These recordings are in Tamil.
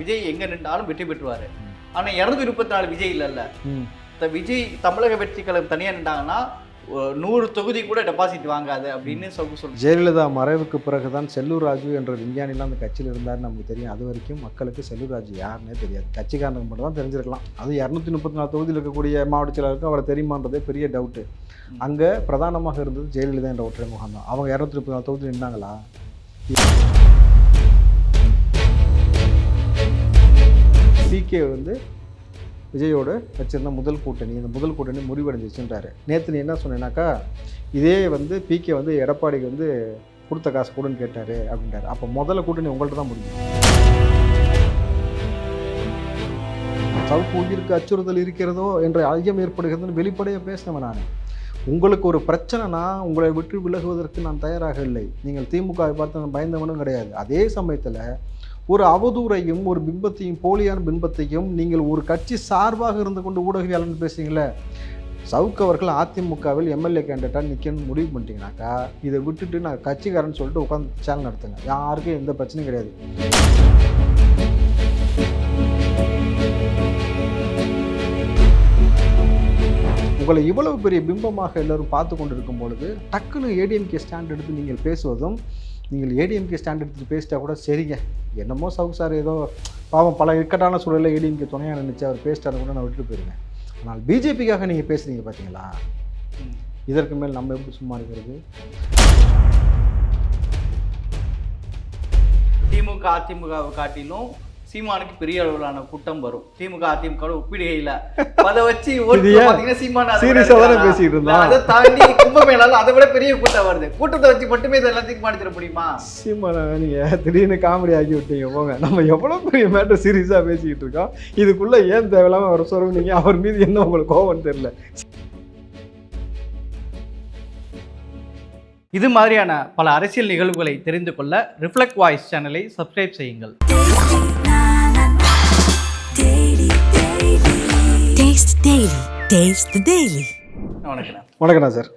விஜய் எங்க நின்றாலும் வெற்றி பெற்றுவாரு. ஆனா இருநூத்தி முப்பத்தி நாலு விஜய் இல்லைல்ல. இந்த விஜய் தமிழக வெற்றி கழகம் தனியா நின்றாங்கன்னா நூறு தொகுதி கூட டெபாசிட் வாங்காது அப்படின்னு சொல்லி சொல்லி ஜெயலலிதா மறைவுக்கு பிறகுதான் செல்லூர் ராஜு என்ற விஞ்ஞானிலாம் அந்த கட்சியில் இருந்தார் நமக்கு தெரியும். அது வரைக்கும் மக்களுக்கு செல்லூர் ராஜு யாருன்னே தெரியாது. கட்சிக்காரனுக்கு மட்டும் தான் தெரிஞ்சிருக்கலாம். அது இரநூத்தி முப்பத்தி நாலு தொகுதியில் இருக்கக்கூடிய மாவட்ட செயலாளருக்கு அவரை தெரியுமான்றதே பெரிய டவுட்டு அங்கே பிரதானமாக இருந்தது ஜெயலலிதா என்ற ஒற்றை முகம் தான் அவங்க இரநூத்தி முப்பத்தி நாலு தொகுதியில் நின்னாங்களா? பிகே வந்து விஜயோட வச்சுருந்த முதல் கூட்டணி. இந்த முதல் கூட்டணி முடிவடைஞ்சிச்சுன்றாரு. நேற்று நீ என்ன சொன்னேன்னாக்கா இதே வந்து பிகே வந்து எடப்பாடிக்கு வந்து கொடுத்த காசு கொடுன்னு கேட்டார் அப்படின்றாரு. அப்போ முதல்ல கூட்டணி உங்கள்கிட்ட தான் முடியும் சவுக்கு உயிருக்கு அச்சுறுத்தல் இருக்கிறதோ என்ற ஐயம் ஏற்படுகிறதுன்னு வெளிப்படையாக பேசினவன் நான். உங்களுக்கு ஒரு பிரச்சனைனா உங்களை விட்டு விலகுவதற்கு நான் தயாராக இல்லை. நீங்கள் திமுகவை பார்த்து நான் பயந்தவனும் கிடையாது. அதே சமயத்தில் ஒரு அவதூறையும் ஒரு பிம்பத்தையும் போலியான பிம்பத்தையும் நீங்கள் ஒரு கட்சி சார்பாக இருந்து கொண்டு ஊடகவியாளர் பேசுறீங்களே? சவுக் அவர்கள் அதிமுகவில் எம்எல்ஏ கேண்டிடேட்டாக நிற்கணும்னு முடிவு பண்ணிட்டீங்கன்னாக்கா இதை விட்டுட்டு நான் கட்சிக்காரன் சொல்லிட்டு உட்காந்து சேனல் நடத்துங்க. யாருக்கும் எந்த பிரச்சனையும் கிடையாது. உங்களை இவ்வளவு பெரிய பிம்பமாக எல்லோரும் பார்த்து கொண்டு இருக்கும் பொழுது டக்குன்னு ஏடிஎம்கே ஸ்டாண்ட் எடுத்து நீங்கள் பேசுவதும் நீங்கள் ஏடிஎம்கே ஸ்டாண்ட் எடுத்து பேசிட்டா கூட சரிங்க. என்னமோ சவுக் சார் ஏதோ பாவம் பல இக்கட்டான சூழலில் ஏடிஎம்கே துணையாக நினச்சி அவர் பேசிட்டாரு கூட நான் விட்டுட்டு போயிருங்க ஆனால் பிஜேபிக்காக நீங்கள் பேசுகிறீங்க பார்த்தீங்களா இதற்கு மேல் நம்ம எப்படி சும்மா இருக்கிறது? திமுக அதிமுகவை காட்டிலும் சீமானுக்கு பெரிய அளவிலான கூட்டம் வரும். திமுக அதிமுக ஒப்பிடுகையில. அதை வச்சு பாத்தீங்கன்னா சீமான்? பேசிட்டு இருந்தான்? அதை தாண்டி கும்பமேளால அதை விட பெரிய கூட்டம் வருது. கூட்டத்தை வச்சு மட்டுமே இது எல்லாத்தையும் தீர்மானிச்சிட முடியுமா? சீமான நீங்கள் திடீர்னு காமெடி ஆக்கி விட்டீங்க போங்க. நம்ம எவ்வளோ பெரிய மேட்டர் சீரியஸாக பேசிக்கிட்டு இருக்கோம். இதுக்குள்ளே ஏன் தேவையில்லாமல் அவர் சொல்லுவீங்க அவர் மீது என்ன உங்களுக்கு கோவம்னு தெரியல? இது மாதிரியான பல அரசியல் நிகழ்வுகளை தெரிந்து கொள்ள ரிஃப்ளெக்ட் வாய்ஸ் சேனலை சப்ஸ்கிரைப் செய்யுங்கள். Taste Daily. Taste the Daily. வணக்கம். வணக்கண்ணா சார்.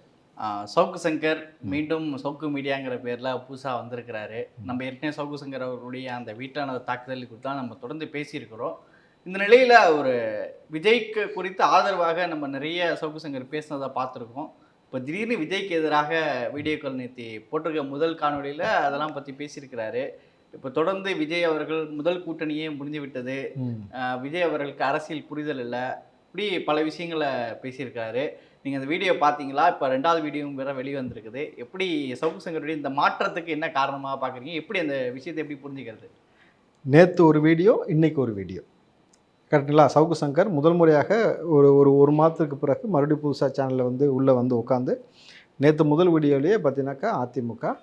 சவுக்கு சங்கர் மீண்டும் சவுக்கு மீடியாங்கிற பேரில் புதுசாக வந்திருக்கிறாரு. நம்ம ஏற்கனவே சவுக்கு சங்கர் அவர்களுடைய அந்த வீட்டான தாக்குதல் குறித்து தான் நம்ம தொடர்ந்து பேசியிருக்கிறோம். இந்த நிலையில் ஒரு விஜய்க்கு குறித்து ஆதரவாக நம்ம நிறைய சவுக்கு சங்கர் பேசினதை பார்த்துருக்கோம். இப்போ திடீர்னு விஜய்க்கு எதிராக வீடியோக்கள் நேற்று போட்டிருக்க முதல் காணொளியில் அதெல்லாம் பற்றி பேசியிருக்கிறாரு. இப்போ தொடர்ந்து விஜய் அவர்கள் முதல் கூட்டணியே முடிந்து விட்டது விஜய் அவர்களுக்கு அரசியல் புரிதல் இல்லை. இப்படி பல விஷயங்களை பேசியிருக்காரு. நீங்கள் அந்த வீடியோ பார்த்தீங்களா? இப்போ ரெண்டாவது வீடியோவும் வேற வெளியே வந்திருக்குது எப்படி சவுக்கு சங்கருடைய இந்த மாற்றத்துக்கு என்ன காரணமாக பார்க்குறீங்க? எப்படி அந்த விஷயத்தை எப்படி புரிஞ்சுக்கிறது? நேற்று ஒரு வீடியோ இன்னைக்கு ஒரு வீடியோ. கரெக்டுங்களா? சவுக்கு சங்கர் முதல் முறையாக ஒரு ஒரு ஒரு மாதத்துக்கு பிறகு மறுபடியும் புதுசாக சேனலில் வந்து உள்ளே வந்து உட்காந்து நேற்று முதல் வீடியோலேயே பார்த்தீங்கன்னாக்கா அதிமுக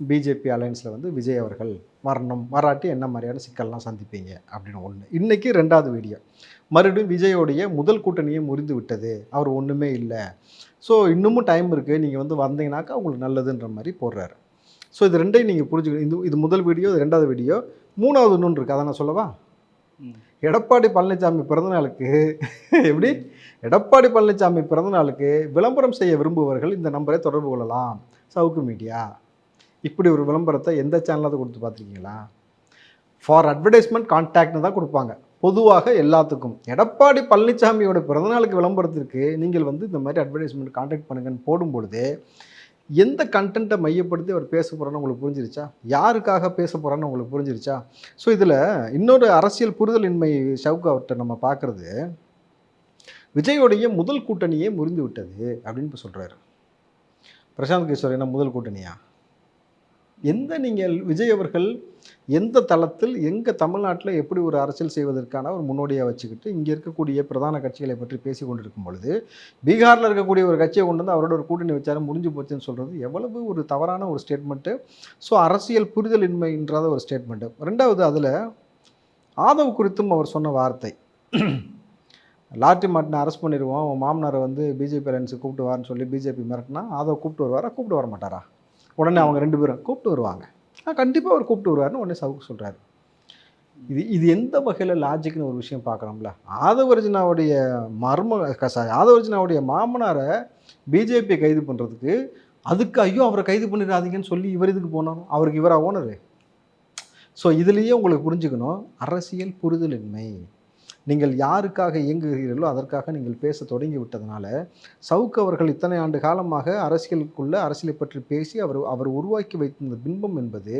பிஜேபி அலையன்ஸில் வந்து விஜய் அவர்கள் வரணும் வராட்டி என்ன மாதிரியான சிக்கல்லாம் சந்திப்பீங்க அப்படின்னு ஒன்று இன்றைக்கி ரெண்டாவது வீடியோ மறுபடியும் விஜயோடைய முதல் கூட்டணியே முறிந்து விட்டது. அவர் ஒன்றுமே இல்லை. ஸோ இன்னமும் டைம் இருக்குது நீங்கள் வந்து வந்தீங்கன்னாக்கா உங்களுக்கு நல்லதுன்ற மாதிரி போடுறாரு. ஸோ இது ரெண்டையும் நீங்கள் புரிஞ்சுக்கணும். இது இது முதல் வீடியோ இது ரெண்டாவது வீடியோ மூணாவது இன்னொன்று இருக்குது அதை நான் சொல்லவா. எடப்பாடி பழனிசாமி பிறந்தநாளுக்கு எப்படி? எடப்பாடி பழனிசாமி பிறந்தநாளுக்கு விளம்பரம் செய்ய விரும்புபவர்கள் இந்த நம்பரை தொடர்பு கொள்ளலாம். சவுக்கு மீடியா. இப்படி ஒரு விளம்பரத்தை எந்த சேனலாவது கொடுத்து பார்த்துருக்கீங்களா? ஃபார் அட்வர்டைஸ்மெண்ட் கான்டாக்ட்னு தான் கொடுப்பாங்க. பொதுவாக எல்லாத்துக்கும். எடப்பாடி பழனிசாமியோட பிறந்தநாளுக்கு விளம்பரத்திற்கு நீங்கள் வந்து இந்த மாதிரி அட்வர்டைஸ்மெண்ட் கான்டாக்ட் பண்ணுங்கன்னு போடும்பொழுது எந்த கண்டென்ட்டை மையப்படுத்தி அவர் பேச போகிறான்னு உங்களுக்கு புரிஞ்சிருச்சா? யாருக்காக பேச போகிறான்னு உங்களுக்கு புரிஞ்சிருச்சா? ஸோ இதில் இன்னொரு அரசியல் புரிதலின்மை ஷவுக்கு அவர்கிட்ட நம்ம பார்க்குறது விஜயோடைய முதல் கூட்டணியே முறிந்து விட்டது அப்படின்னு இப்போ சொல்கிறாரு பிரசாந்த் கிஷோர் என்ன முதல் கூட்டணியா? எந்த நீங்கள் விஜய் அவர்கள் எந்த தளத்தில் எங்கே தமிழ்நாட்டில் எப்படி ஒரு அரசியல் செய்வதற்கான ஒரு முன்னோடியாக வச்சுக்கிட்டு இங்கே இருக்கக்கூடிய பிரதான கட்சிகளை பற்றி பேசி கொண்டிருக்கும் பொழுது பீகாரில் இருக்கக்கூடிய ஒரு கட்சியை கொண்டு வந்து அவரோட ஒரு கூட்டணி வச்சாலும் முடிஞ்சு போச்சுன்னு சொல்கிறது எவ்வளவு ஒரு தவறான ஒரு ஸ்டேட்மெண்ட்டு ஸோ அரசியல் புரிதலின்மைன்றாத ஒரு ஸ்டேட்மெண்ட்டு ரெண்டாவது அதில் ஆதவ் குறித்தும் அவர் சொன்ன வார்த்தை. லாட்டி மாட்டினை அரெஸ்ட் பண்ணிடுவோம் மாமனாரை வந்து பிஜேபி அலைன்ஸுக்கு கூப்பிட்டு வான்னு சொல்லி பிஜேபி மிரட்டினா ஆதவ் கூப்பிட்டு வருவாரா கூப்பிட்டு வர மாட்டாரா? உடனே அவங்க ரெண்டு பேரும் கூப்பிட்டு வருவாங்க. ஆ கண்டிப்பாக அவர் கூப்பிட்டு வருவாருன்னு உடனே சவுக்கு சொல்கிறாரு இது இது எந்த வகையில் லாஜிக்னு ஒரு விஷயம் பார்க்குறோம்ல ஆதவர்ஜினாவுடைய மர்ம க- ஆதவர்ஜினாவுடைய மாமனாரை பிஜேபி கைது பண்ணுறதுக்கு அதுக்கு ஐயோ அவரை கைது பண்ணிடாதீங்கன்னு சொல்லி இவர் இதுக்கு போனாலும் அவருக்கு இவரா ஓனரு. ஸோ இதுலேயே உங்களுக்கு புரிஞ்சுக்கணும் அரசியல் புரிதலின்மை. நீங்கள் யாருக்காக இயங்குகிறீர்களோ அதற்காக நீங்கள் பேச தொடங்கி விட்டதுனால சவுக்கு அவர்கள் இத்தனை ஆண்டு காலமாக அரசியலுக்குள்ள அரசியலை பற்றி பேசி அவர் அவர் உருவாக்கி வைத்திருந்த பின்பம் என்பது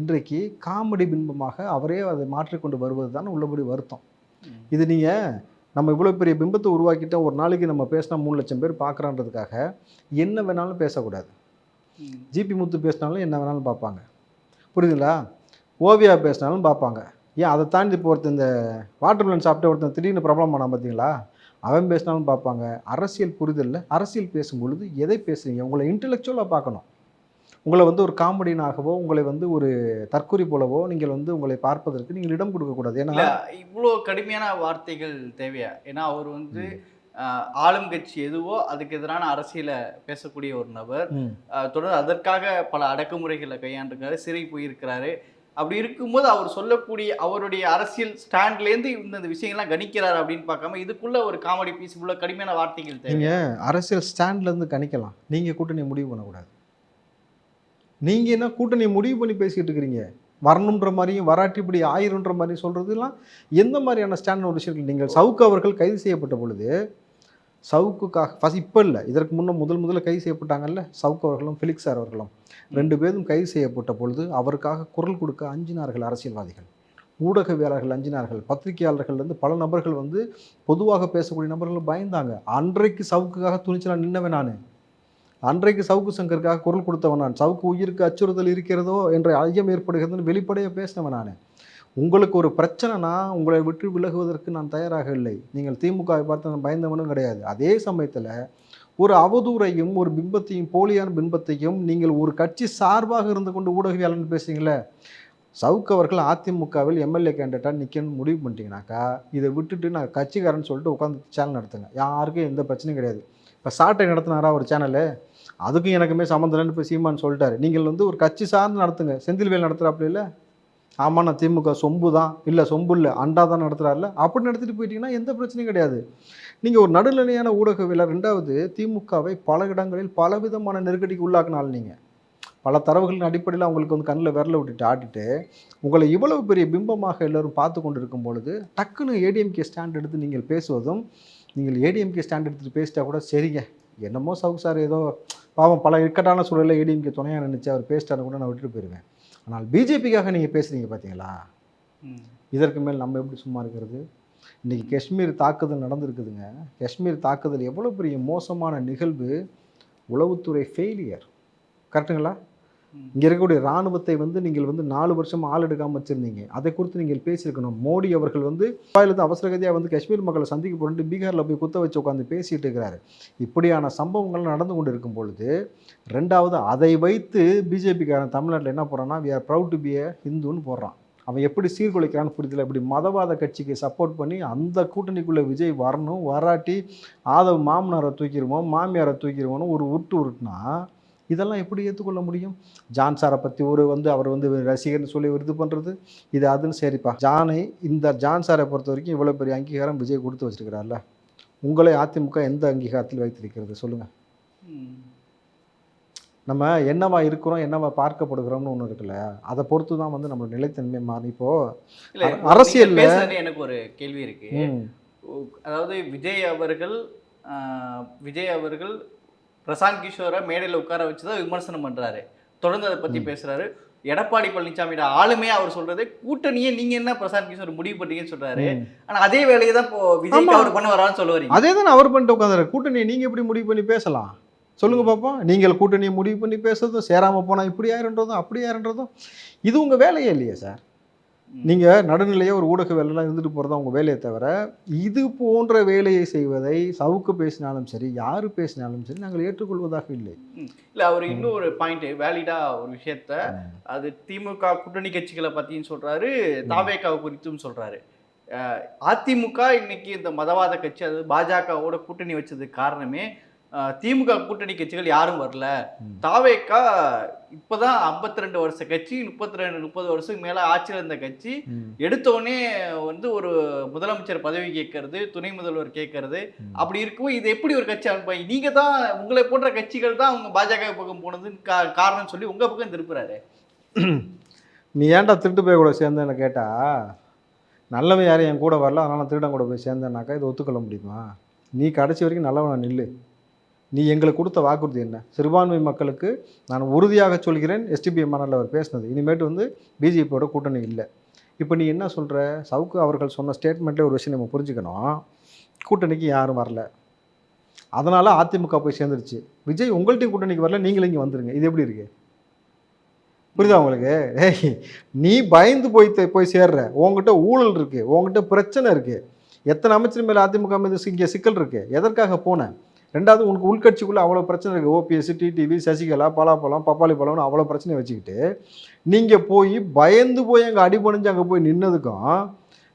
இன்றைக்கு காமெடி பின்பமாக அவரே அதை மாற்றிக்கொண்டு வருவது தான் உள்ளபடி வருத்தம். இது நீங்கள் நம்ம இவ்வளோ பெரிய பிம்பத்தை உருவாக்கிட்டோம் ஒரு நாளைக்கு நம்ம பேசினா மூணு லட்சம் பேர் பார்க்குறான்றதுக்காக என்ன வேணாலும் பேசக்கூடாது. ஜிபி முத்து பேசினாலும் என்ன வேணாலும் பார்ப்பாங்க புரியுதுங்களா ஓவியா பேசினாலும் பார்ப்பாங்க ஏன் அதை தாண்டி இப்போ ஒருத்தன் இந்த வாட்டர் மெலன் சாப்பிட்டு ஒருத்தன் திடீர்னு ப்ராப்ளம் பண்ணான் பார்த்தீங்களா? அவன் பேசினாலும் பார்ப்பாங்க. அரசியல் புரிதலில். அரசியல் பேசும் பொழுது எதை பேசுறீங்க? உங்களை இன்டெலெக்சுவலாக பார்க்கணும். உங்களை வந்து ஒரு காமெடினாகவோ உங்களை வந்து ஒரு தற்கொலை போலவோ நீங்கள் வந்து உங்களை பார்ப்பதற்கு நீங்கள் இடம் கொடுக்கக்கூடாது. ஏன்னா இவ்வளோ கடுமையான வார்த்தைகள் தேவையா? ஏன்னா அவர் வந்து ஆளும் கட்சி எதுவோ அதுக்கு எதிரான அரசியலை பேசக்கூடிய ஒரு நபர். தொடர்ந்து அதற்காக பல அடக்குமுறைகளை கையாண்டிருக்காரு சிறை போயிருக்கிறாரு. அப்படி இருக்கும்போது அவர் சொல்லக்கூடிய அவருடைய அரசியல் ஸ்டாண்ட்லேருந்து இந்த விஷயங்கள்லாம் கணிக்கிறார் அப்படின்னு பார்க்காம இதுக்குள்ள ஒரு காமெடி பீஸ் இவ்வளோ கடுமையான வார்த்தைகள் தேவை. நீங்க அரசியல் ஸ்டாண்ட்லேருந்து கணிக்கலாம். நீங்கள் கூட்டணி முடிவு பண்ணக்கூடாது. நீங்கள் என்ன கூட்டணி முடிவு பண்ணி பேசிக்கிட்டு இருக்கிறீங்க? வரணுன்ற மாதிரியும் வராட்டி இப்படி ஆயிருன்ற மாதிரியும் சொல்கிறதுலாம் எந்த மாதிரியான ஸ்டாண்ட் ஒரு விஷயங்கள் நீங்கள் சவுக்கு அவர்கள் கைது செய்யப்பட்ட பொழுது சவுக்குக்காக ஃபஸ்ட் இப்போ இல்லை. இதற்கு முன்னே முதல் முதல்ல கைது செய்யப்பட்டாங்கல்ல? சவுக்கு அவர்களும் ஃபிலிக்ஸ் சார் அவர்களும். ரெண்டு பேரும் கைது செய்யப்பட்ட பொழுது அவருக்காக குரல் கொடுக்க அஞ்சினார்கள் அரசியல்வாதிகள். ஊடகவியலாளர்கள் அஞ்சினார்கள். பத்திரிகையாளர்கள்லேருந்து பல நபர்கள் வந்து பொதுவாக பேசக்கூடிய நபர்கள் பயந்தாங்க. அன்றைக்கு சவுக்குக்காக துணிச்சலாக நின்னவன் நான். அன்றைக்கு சவுக்கு சங்கருக்காக குரல் கொடுத்தவன் நான். சவுக்கு உயிருக்கு அச்சுறுத்தல் இருக்கிறதோ என்ற ஐயம் ஏற்படுகிறதுன்னு வெளிப்படையாக பேசினவன் நான். உங்களுக்கு ஒரு பிரச்சனைனா உங்களை விட்டு விலகுவதற்கு நான் தயாராக இல்லை. நீங்கள் திமுகவை பார்த்து நான் பயந்தவனும் கிடையாது. அதே சமயத்தில் ஒரு அவதூறையும் ஒரு பிம்பத்தையும் போலியான பிம்பத்தையும் நீங்கள் ஒரு கட்சி சார்பாக இருந்து கொண்டு ஊடகவியாளர்னு பேசுறீங்களே சவுக் அவர்கள் அதிமுகவில் எம்எல்ஏ கேண்டிடேட்டாக நிற்கணும்னு முடிவு பண்ணிட்டீங்கனாக்கா இதை விட்டுட்டு நான் கட்சிக்காரன்னு சொல்லிட்டு உட்காந்து சேனல் நடத்துங்க. யாருக்கும் எந்த பிரச்சனையும் கிடையாது. இப்போ சாட்டை நடத்தினாரா ஒரு சேனலு அதுக்கும் எனக்குமே சம்மந்தம் இல்லைன்னு இப்போ சீமான்னு சொல்லிட்டாரு. நீங்கள் வந்து ஒரு கட்சி சார்ந்து நடத்துங்க. செந்தில்வேல் நடத்துகிறாப்புல இல்லை? ஆமாம் நான் திமுக சொம்பு தான் இல்லை சொம்பு இல்லை அண்டா தான் நடத்துகிறாருல அப்படி நடத்திட்டு போயிட்டீங்கன்னா எந்த பிரச்சனையும் கிடையாது. நீங்கள் ஒரு நடுநிலையான ஊடகவியலர் ரெண்டாவது திமுகவை பல இடங்களில் பலவிதமான நெருக்கடிக்கு உள்ளாக்குனாள் நீங்கள் பல தரவுகளின் அடிப்படையில் அவங்களுக்கு வந்து கண்ணில் விரல விட்டுட்டு ஆட்டிட்டு உங்களை இவ்வளவு பெரிய பிம்பமாக எல்லோரும் பார்த்து கொண்டு இருக்கும் பொழுது டக்குன்னு ஏடிஎம்கே ஸ்டாண்ட் எடுத்து நீங்கள் பேசுவதும் நீங்கள் ஏடிஎம்கே ஸ்டாண்ட் எடுத்துகிட்டு பேசிட்டா கூட சரிங்க. என்னமோ சவுக் சார் ஏதோ பாவம் பல இக்கட்டான சூழலில் ஏடிஎம்கே துணையாக நினச்சி அவர் பேசிட்டாரு கூட நான் விட்டுட்டு போயிடுவேன் ஆனால் பிஜேபிக்காக நீங்கள் பேசுகிறீங்க பார்த்தீங்களா. இதற்கு மேல் நம்ம எப்படி சும்மா இருக்கிறது? இன்றைக்கி காஷ்மீர் தாக்குதல் நடந்திருக்குதுங்க. காஷ்மீர் தாக்குதல் எவ்வளோ பெரிய மோசமான நிகழ்வு? உளவுத்துறை ஃபெயிலியர் கரெக்டுங்களா. இங்கே இருக்கக்கூடிய இராணுவத்தை வந்து நீங்கள் வந்து நாலு வருஷம் ஆள் எடுக்காமல் வச்சுருந்தீங்க. அதை குறித்து நீங்கள் பேசியிருக்கணும். மோடி அவர்கள் வந்து அவசர அவசரகதியாக வந்து காஷ்மீர் மக்களை சந்திக்க போட்டு பீகாரில் போய் குத்த வச்சு உட்காந்து பேசிகிட்டு இருக்கிறாரு. இப்படியான சம்பவங்கள் நடந்து கொண்டு இருக்கும் பொழுது ரெண்டாவது அதை வைத்து பிஜேபிக்காரன் தமிழ்நாட்டில் என்ன போகிறான்னா we are proud to be a ஹிந்துன்னு போடுறான். அவன் எப்படி சீர்குலைக்கிறான்னு புரிதல இப்படி மதவாத கட்சிக்கு சப்போர்ட் பண்ணி அந்த கூட்டணிக்குள்ளே விஜய் வரணும் வராட்டி ஆதவ் மாமனாரை தூக்கிடுவோம் மாமியாரை தூக்கிடுவோன்னு ஒரு உருட்டு உருட்டுனா இதெல்லாம் எப்படி ஏற்றுக்கொள்ள முடியும்? ஜான் சாரை பற்றி ஒரு வந்து அவர் வந்து ரசிகர்னு சொல்லி இது பண்ணுறது இது அதுன்னு சரிப்பா. ஜானை இந்த ஜான் சாரை பொறுத்த வரைக்கும் இவ்வளோ பெரிய அங்கீகாரம் விஜய் கொடுத்து வச்சிருக்கிறார்ல. உங்களை அதிமுக எந்த அங்கீகாரத்தில் வைத்திருக்கிறது? சொல்லுங்கள். நம்ம என்னவா இருக்கிறோம் என்னவா பார்க்கப்படுகிறோம்னு ஒன்று இருக்குல்ல அதை பொறுத்து தான் வந்து நம்ம நிலைத்தன்மை மாறி. இப்போ இல்ல அர- இப்போ அரசியல்ல- நீங்க பேசுனது எனக்கு ஒரு கேள்வி இருக்கு. அதாவது விஜய் அவர்கள் ஆஹ், விஜய் அவர்கள் பிரசாந்த் கிஷோரை மேடையில் உட்கார வச்சு தான் விமர்சனம் பண்றாரு. தொடர்ந்து அதை பத்தி பேசுறாரு. எடப்பாடி பழனிசாமியோட ஆளுமே அவர் சொல்றது கூட்டணியே நீங்க என்ன பிரசாந்த் கிஷோர் முடிவு பண்ணீங்கன்னு சொல்றாரு. ஆனா அதே வேலையை தான் இப்போ ஆமா. அவர் பண்ண வரான்னு சொல்ல வரீங்க அதே தான் அவர் பண்ணிட்டு உட்காந்துரு கூட்டணியை நீங்கள் எப்படி முடிவு பண்ணி பேசலாம்? சொல்லுங்க பாப்போம். நீங்கள் கூட்டணியை முடிவு பண்ணி பேசுறதும் சேராமல் போனால் இப்படி ஆயிருன்றதும் அப்படி ஆயிருன்றதும் இது உங்கள் வேலையே இல்லையே சார். நீங்கள் நடுநிலையாக ஒரு ஊடக வேலைலாம் இருந்துட்டு போகிறதா உங்கள் வேலையை தவிர இது போன்ற வேலையை செய்வதை சவுக்கு பேசினாலும் சரி யார் பேசினாலும் சரி நாங்கள் ஏற்றுக்கொள்வதாக இல்லை. இல்ல அவர் இன்னும் ஒரு பாயிண்ட் வேலிடா ஒரு விஷயத்த அது திமுக கூட்டணி கட்சிகளை பத்தியும் சொல்றாரு தாவேக்காவை குறித்தும் சொல்றாரு. அஹ் அதிமுக இன்னைக்கு இந்த மதவாத கட்சி அது பாஜகவோட கூட்டணி வச்சதுக்கு காரணமே திமுக கூட்டணி கட்சிகள் யாரும் வரல. தாவேக்கா இப்பதான் 52 ரெண்டு வருஷ கட்சி முப்பத்தி ரெண்டு முப்பது வருஷம் மேல ஆட்சியில் இருந்த கட்சி. எடுத்தோடனே வந்து ஒரு முதலமைச்சர் பதவி கேட்கறது துணை முதல்வர் கேட்கறது. அப்படி இருக்கும் இது எப்படி ஒரு கட்சி அனுப்பாங்க நீங்க தான் உங்களை போன்ற கட்சிகள் தான் அவங்க பாஜக பக்கம் போனதுன்னு கா- காரணம் சொல்லி உங்க பக்கம் திருப்புறாரு. நீ ஏன்டா திருட்டு போய் கூட சேர்ந்தேன்னு கேட்டா நல்லவன் யாரும் என் கூட வரல அதனால திருடன் கூட போய் சேர்ந்தேன்னாக்கா இதை ஒத்துக்கொள்ள முடியுமா? நீ கடைசி வரைக்கும் நல்லவனா நில்லு. நீ எங்களுக்கு கொடுத்த வாக்குறுதி என்ன? சிறுபான்மை மக்களுக்கு நான் உறுதியாக சொல்கிறேன். எஸ்டிபி மணலில் அவர் பேசினது. இனிமேட்டு வந்து பிஜேபியோட கூட்டணி இல்லை. இப்போ நீ என்ன சொல்கிற சவுக்கு அவர்கள் சொன்ன ஸ்டேட்மெண்ட்லேயே ஒரு விஷயம் நம்ம புரிஞ்சுக்கணும். கூட்டணிக்கு யாரும் வரல. அதனால் அதிமுக போய் சேர்ந்துருச்சு. விஜய் உங்கள்ட்டையும் கூட்டணிக்கு வரல. நீங்களும் இங்கே வந்துருங்க. இது எப்படி இருக்கு? புரியுதா உங்களுக்கு? ஏய் நீ பயந்து போய் போய் சேர்ற. உங்ககிட்ட ஊழல் இருக்குது உங்ககிட்ட பிரச்சனை இருக்குது எத்தனை அமைச்சர் மேலே அதிமுக மீது இங்கே சிக்கல் இருக்குது எதற்காக போனேன் ரெண்டாவது உனக்கு உள்கட்சிக்குள்ளே அவ்வளோ பிரச்சனை இருக்குது ஓபிஎஸ் டிடிவி சசிகலா பலாப்பழம் பப்பாளி பழம்னு அவ்வளோ பிரச்சனையை வச்சுக்கிட்டு நீங்கள் போய் பயந்து போய் அங்கே அடிபணிஞ்சு அங்கே போய் நின்னதுக்கும்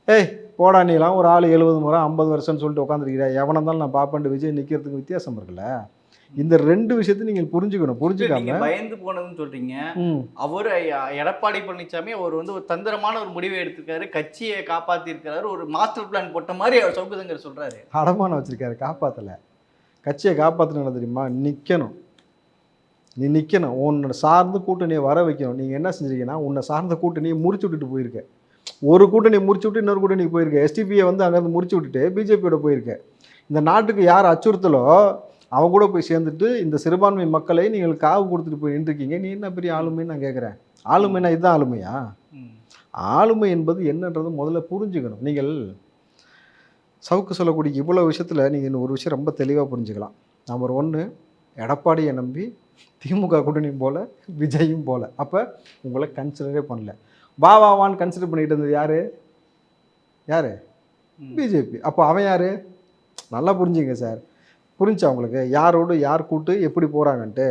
ஏய் போடா நீலாம் ஒரு ஆள் எழுபது முறை ஐம்பது வருஷம்னு சொல்லிட்டு உட்காந்துருக்கிறா எவனை இருந்தாலும் நான் பார்ப்பேன் விஜய் நிற்கிறதுக்கு வித்தியாசம் இருக்குல்ல? இந்த ரெண்டு விஷயத்தை நீங்கள் புரிஞ்சுக்கணும் புரிஞ்சுக்காம. பயந்து போனதுன்னு சொல்றீங்க. ம். அவர் எடப்பாடி பழனிசாமி அவர் வந்து ஒரு தந்திரமான ஒரு முடிவை எடுத்திருக்காரு. கட்சியை காப்பாத்தி இருக்காரு ஒரு மாஸ்டர் பிளான் போட்ட மாதிரி அவர் சவுக்கு சங்கர் சொல்றாரு. அடமானம் வச்சிருக்காரு காப்பாற்றலை கட்சியை காப்பாற்றணும் தெரியுமா? நிற்கணும் நீ நிற்கணும் உன்னை சார்ந்த கூட்டணியை வர வைக்கணும். நீங்கள் என்ன செஞ்சிருக்கீங்கன்னா உன்னை சார்ந்த கூட்டணியை முறிச்சு விட்டுட்டு போயிருக்க. ஒரு கூட்டணியை முறிச்சு விட்டு இன்னொரு கூட்டணிக்கு போயிருக்க. எஸ்டிபியை வந்து அங்கேருந்து முறிச்சு விட்டுட்டு பிஜேபியோட போயிருக்க. இந்த நாட்டுக்கு யார் அச்சுறுத்தலோ அவங்க கூட போய் சேர்ந்துட்டு இந்த சிறுபான்மை மக்களை நீங்கள் காவு கொடுத்துட்டு போய் நின்றுருக்கீங்க. நீ என்ன பெரிய ஆளுமைன்னு நான் கேட்குறேன். ஆளுமைனா இதுதான் ஆளுமையா. ஆளுமை என்பது என்னன்றது முதல்ல புரிஞ்சுக்கணும். நீங்கள் சவுக்கு சொல்லக்கூடிய இவ்வளோ விஷயத்தில் நீங்கள் இன்னும் ஒரு விஷயம் ரொம்ப தெளிவாக புரிஞ்சுக்கலாம். நம்பர் ஒன்று எடப்பாடியை நம்பி திமுக கூட்டணியும் போல விஜயும் போல. அப்போ உங்களை கன்சிடரே பண்ணல. வா வா வான்னு கன்சிடர் பண்ணிட்டு இருந்தது யார்? யார். பிஜேபி. அப்போ அவன் யார்? நல்லா புரிஞ்சுங்க சார். புரிஞ்சா உங்களுக்கு? யாரோடு யார் கூட்டு எப்படி போகிறாங்கன்ட்டு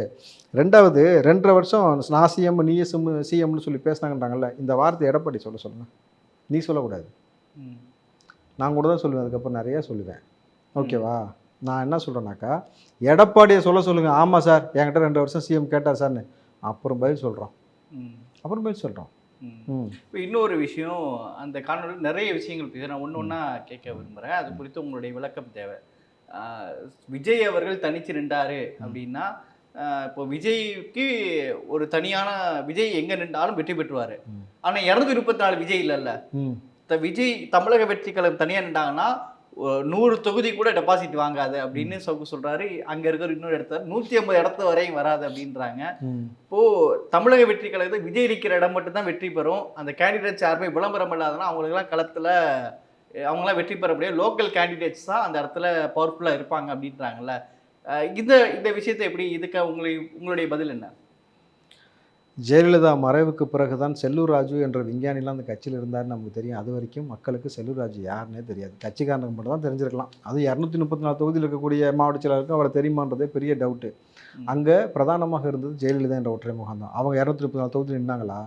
ரெண்டாவது ரெண்டரை வருஷம் நான் சிஎம் நீ சிஎம்னு சொல்லி பேசுனாங்கன்றாங்கல்ல இந்த வார்த்தை எடப்பாடி சொல்ல சொல்லுங்க. நீ சொல்லக்கூடாது. நான் கூட தான் சொல்லுவேன் அதுக்கப்புறம் நிறைய சொல்லுவேன். ஓகேவா? நான் என்ன சொல்கிறேன்னாக்கா எடப்பாடியை சொல்ல சொல்லுங்கள் ஆமாம் சார் என்கிட்ட ரெண்டு வருஷம் சிஎம் கேட்டார் சார்னு. அப்புறம் பதில் சொல்கிறோம் ம். அப்புறம் பதில் சொல்கிறோம் இப்போ இன்னொரு விஷயம் அந்த காணொலியில் நிறைய விஷயங்கள் பேச நான் ஒன்று ஒன்றா கேட்க விரும்புகிறேன் அது குறித்து உங்களுடைய விளக்கம் தேவை. விஜய் அவர்கள் தனிச்சு நின்றாரு அப்படின்னா இப்போ விஜய்க்கு ஒரு தனியான விஜய் எங்கே நின்றாலும் வெற்றி பெற்றுவார். ஆனால் இரநூத்தி முப்பத்தி நாலு விஜய் இல்லைல்ல. விஜய் தமிழக வெற்றி கழகம் தனியாக நின்றாங்கன்னா நூறு தொகுதி கூட டெபாசிட் வாங்காது அப்படின்னு சவுக்கு சொல்றாரு. அங்க இருக்கிற இன்னொரு இடத்துல நூத்தி ஐம்பது இடத்து வரையும் வராது அப்படின்றாங்க. ம். இப்போ தமிழக வெற்றி கழகத்தை விஜய் இருக்கிற இடம் மட்டும் தான் வெற்றி பெறும். அந்த கேண்டிடேட்ஸ் யாருமே விளம்பரம் இல்லாதனா அவங்களுக்குலாம் களத்துல அவங்களாம் வெற்றி பெற முடியாது. லோக்கல் கேண்டிடேட்ஸ் தான் அந்த இடத்துல பவர்ஃபுல்லா இருப்பாங்க அப்படின்றாங்கல்ல. இந்த இந்த விஷயத்தை எப்படி இதுக்கு உங்களை உங்களுடைய பதில் என்ன? ஜெயலலிதா மறைவுக்கு பிறகுதான் செல்லூர் ராஜு என்ற விஞ்ஞானிலாம் அந்த கட்சியில் இருந்தாருன்னு நமக்கு தெரியும். அது வரைக்கும் மக்களுக்கு செல்லூர் ராஜு யாருன்னே தெரியாது. கட்சிக்காரனுக்கு மட்டும் தான் தெரிஞ்சிருக்கலாம். அது இரநூத்தி முப்பத்தி நாலு தொகுதியில் இருக்கக்கூடிய மாவட்ட செயலாளருக்கு அவரை தெரியுமான்றதே பெரிய டவுட்டு. அங்கே பிரதானமாக இருந்தது ஜெயலலிதா என்ற ஒற்றை முகம் தான். அவங்க இரநூத்தி முப்பத்தி நாலு தொகுதி நின்னாங்களா?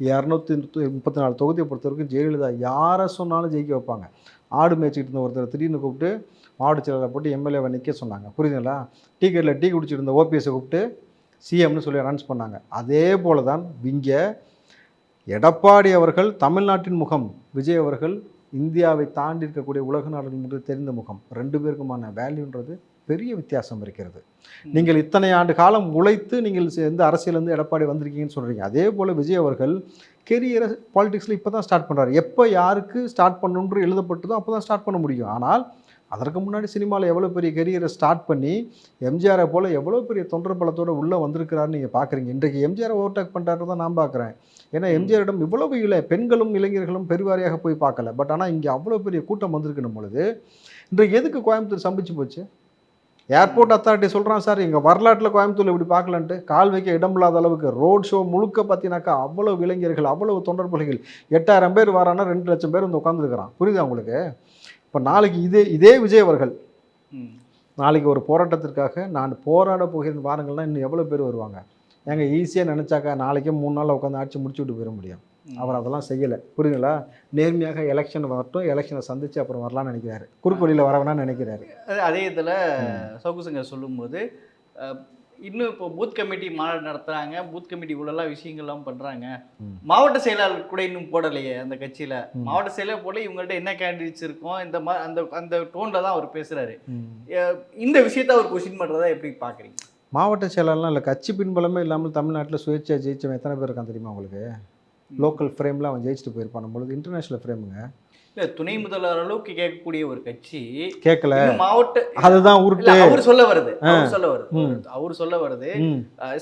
இரநூத்தி முப்பத்தி நாலு தொகுதியை பொறுத்த வரைக்கும் ஜெயலலிதா யாரை சொன்னாலும் ஜெயிக்க வைப்பாங்க. ஆடு மேய்ச்சிட்டு இருந்த ஒருத்தர் திடீர்னு கூப்பிட்டு மாவட்ட செயலாளரை போட்டு எம்எல்ஏவை நிற்க சொன்னாங்க. புரியுதுங்களா? டீ கடையில் டீ குடிச்சிட்டு இருந்த ஓபிஎஸை கூப்பிட்டு சிஎம்னு சொல்லி அனௌன்ஸ் பண்ணாங்க. அதே போல தான் இங்கே எடப்பாடி அவர்கள் தமிழ்நாட்டின் முகம் விஜய் அவர்கள் இந்தியாவை தாண்டி இருக்கக்கூடிய உலக நாடுகள் முதல் தெரிந்த முகம் ரெண்டு பேருக்குமான வேல்யூன்றது பெரிய வித்தியாசம் இருக்கிறது. நீங்கள் இத்தனை ஆண்டு காலம் உழைத்து நீங்கள் எந்த அரசியலேருந்து எடப்பாடி வந்திருக்கீங்கன்னு சொல்கிறீங்க அதே போல் விஜய் அவர்கள் கெரியரை பாலிடிக்ஸில் இப்போ தான் ஸ்டார்ட் பண்ணுறாரு எப்போ யாருக்கு ஸ்டார்ட் பண்ணணுன்ற எழுதப்பட்டதோ அப்போ தான் ஸ்டார்ட் பண்ண முடியும். ஆனால் அதற்கு முன்னாடி சினிமாவில் எவ்வளோ பெரிய கெரியரை ஸ்டார்ட் பண்ணி எம்ஜிஆரை போல் எவ்வளோ பெரிய தொண்டர் பலத்தோட உள்ளே வந்திருக்கிறாருன்னு நீங்கள் பார்க்குறீங்க இன்றைக்கு எம்ஜிஆரை ஓவர்டேக் பண்ணுறாரு தான் நான் பார்க்குறேன் ஏன்னா எம்ஜிஆரிடம் இவ்வளவு இல்லை. பெண்களும் இளைஞர்களும் பெருவாரியாக போய் பார்க்கல. பட் ஆனால் இங்கே அவ்வளோ பெரிய கூட்டம் வந்திருக்கணும் பொழுது இன்றைக்கு எதுக்கு கோயம்புத்தூர் சம்பிச்சு போச்சு? ஏர்போர்ட் அத்தாரிட்டி சொல்கிறான் சார் எங்கள் வரலாற்றில் கோயம்புத்தூர் இப்படி பார்க்கலன்ட்டு. கால் வைக்க இடம் இல்லாத அளவுக்கு ரோட் ஷோ முழுக்க பார்த்தீங்கன்னாக்கா அவ்வளோ இளைஞர்கள் அவ்வளவு தொண்டர்புலிகள் எட்டாயிரம் பேர் வரானா ரெண்டு லட்சம் பேர் வந்து உட்காந்துருக்கிறான் புரியுதா உங்களுக்கு? இப்போ நாளைக்கு இதே இதே விஜய் அவர்கள். நாளைக்கு ஒரு போராட்டத்திற்காக நான் போராட போகிறேன் வாருங்கள்னா இன்னும் எவ்வளோ பேர் வருவாங்க? ஏங்க ஈஸியாக நினச்சாக்கா நாளைக்கே மூணு நாள் உட்காந்து ஆட்சி முடிச்சு விட்டு போயிட முடியும். அவர் அதெல்லாம் செய்யலை. புரியுங்களா நேர்மையாக எலெக்ஷன் வரட்டும் எலெக்ஷனை சந்திச்சு அப்புறம் வரலாம்னு நினைக்கிறாரு. குறுக்கு வழியில் வரவேணாம்னு நினைக்கிறாரு. அது- இதில் சவுக்கு சங்கர் சொல்லும்போது இன்னும் இப்போ பூத் கமிட்டி மாநாடு நடத்துறாங்க. பூத் கமிட்டி இவ்வளோலாம் விஷயங்கள்லாம் பண்றாங்க. மாவட்ட செயலாளர் கூட இன்னும் போடலையே அந்த கட்சியில. மாவட்ட செயலர் போல இவங்கள்ட்ட என்ன கேண்டிடேட்ஸ் இருக்கும் இந்த மா அந்த அந்த டோன்ல தான் அவர் பேசுறாரு. இந்த விஷயத்த அவர் கொஸ்டின் பண்றதா எப்படி பாக்குறீங்க? மாவட்ட செயலாளர்லாம் இல்லை கட்சி பின்பலமே இல்லாமல் தமிழ்நாட்டில் சுயேட்சை ஜெயிச்சவன் எத்தனை பேர் இருக்கான் தெரியுமா உங்களுக்கு? லோக்கல் ஃப்ரேமில் அவன் ஜெயிச்சுட்டு போயிருப்பான். பொழுது இன்டர்நேஷ்னல் ஃப்ரேமுங்க இல்ல துணை முதல்வர் அளவுக்கு கேட்கக்கூடிய ஒரு கட்சி கேட்கல. மாவட்ட அதுதான் உருட்டு அவர் சொல்ல வருது. அவர் சொல்ல வருது. அவர் சொல்ல வருது.